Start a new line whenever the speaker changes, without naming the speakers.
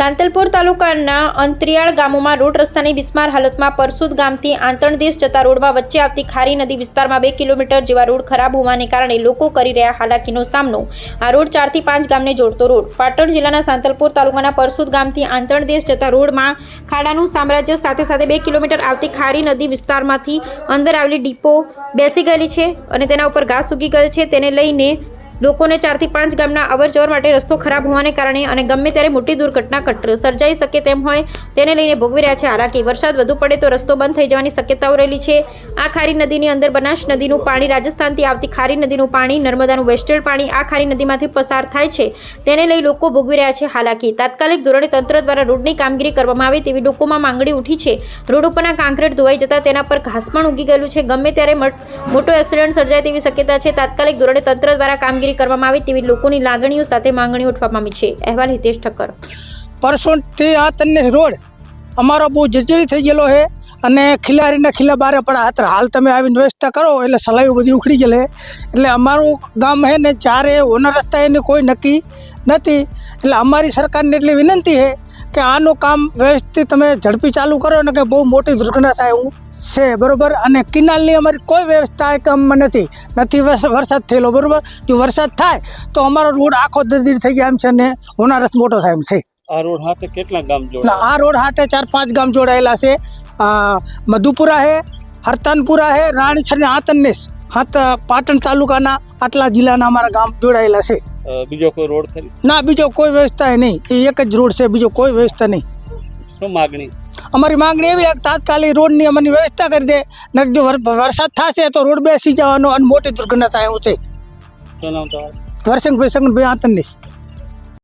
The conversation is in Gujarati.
સાંતલપુર તાલુકાના અંતરિયાળ ગામોમાં રોડ રસ્તાની બિસ્માર હાલતમાં પરસુદ ગામથી આંતરદેશ જતા રોડમાં વચ્ચે આવતી ખારી નદી વિસ્તારમાં બે કિલોમીટર જેવા રોડ ખરાબ હોવાને કારણે લોકો કરી રહ્યા હાલાકીનો સામનો. આ રોડ ચારથી પાંચ ગામને જોડતો રોડ. પાટણ જિલ્લાના સાંતલપુર તાલુકાના પરસુદ ગામથી આંતરદેશ જતા રોડમાં ખાડાનું સામ્રાજ્ય સાથે સાથે બે કિલોમીટર આવતી ખારી નદી વિસ્તારમાંથી અંદર આવેલી ડીપો બેસી ગયેલી છે અને તેના ઉપર ઘાસ ઉગી ગયેલ છે. તેને લઈને લોકોને ચારથી પાંચ ગામના અવર જવર માટે રસ્તો ખરાબ હોવાને કારણે અને ગમે ત્યારે મોટી દુર્ઘટના સર્જાઈ શકે તેમ હોય, તેને લઈને ભોગવી રહ્યા છે હાલાકી. વરસાદ વધુ પડે તો રસ્તો બંધ થઈ જવાની શક્યતાઓ રહેલી છે. આ ખારી નદીની અંદર બનાસ નદીનું પાણી રાજસ્થાનથી આવતી ખારી નદીનું પાણી, નર્મદાનું વેસ્ટર્ન પાણી આ ખારી નદીમાંથી પસાર થાય છે. તેને લઈ લોકો ભોગવી રહ્યા છે હાલાકી. તાત્કાલિક ધોરણે તંત્ર દ્વારા રોડની કામગીરી કરવામાં આવે તેવી લોકોમાં માંગણી ઉઠી છે. રોડ ઉપરના કાંકરેટ ધોવાઈ જતા તેના પર ઘાસ પણ ઉગી ગયેલું છે. ગમે ત્યારે મોટો એક્સિડન્ટ સર્જાય તેવી શક્યતા છે. તાત્કાલિક ધોરણે તંત્ર દ્વારા કામગીરી કરવામાં આવે તેવી લોકોની લાગણીઓ સાથે માંગણીઓ ઉઠવા પામી છે. અહેવાલ હિતેશ ઠક્કર.
પરસોથી આ તને રોડ અમારો બહુ જર્જરી થઈ ગયેલો છે અને ખિલારીના ખીલા બારે પડ્યા હતા હાલ તમે આવીને વ્યવસ્થા કરો એટલે સલાઈઓ બધી ઉખડી ગયેલી એટલે અમારું ગામ છે ને ચારે ઓનર રસ્તા એની કોઈ નક્કી નથી. એટલે અમારી સરકારને એટલી વિનંતી છે કે આનું કામ વ્યવસ્થિત તમે ઝડપી ચાલુ કરો ને કે બહુ મોટી દુર્ઘટના થાય એવું. છે બરોબર? અને કિનાલની અમારી કોઈ વ્યવસ્થા એ કામમાં નથી. નથી વરસ- વરસાદ થયેલો બરોબર? જો વરસાદ થાય તો અમારો રોડ આખો દર્દી થઈ ગયા એમ છે ને હોનારત મોટો થાય એમ છે.
આ રોડ હાથે કેટલા ગામ જોડાયેલા
આ રોડ સાથે ચાર પાંચ ગામ જોડાયેલા છે. મધુપુરા છે હરતાનપુરા છે રાણીસર ને આતનનેસ હાત પાટણ તાલુકાના આટલા જિલ્લાના અમારા ગામ જોડાયેલા છે.
બીજો કોઈ રોડ ખરી?
ના બીજો કોઈ વ્યવસ્થા નહીં. એ એક જ રોડ છે બીજો કોઈ વ્યવસ્થા નહીં.
શું માગણી?
અમારી માંગણી એવી કે તાત્કાલિક રોડની અમને વ્યવસ્થા કરી દે. ને જો વરસાદ થશે તો રોડ બેસી જવાનો અને મોટી દુર્ઘટના થાય એવું છે. વર્ષંગભાઈ સંગભાઈ આતનનેસ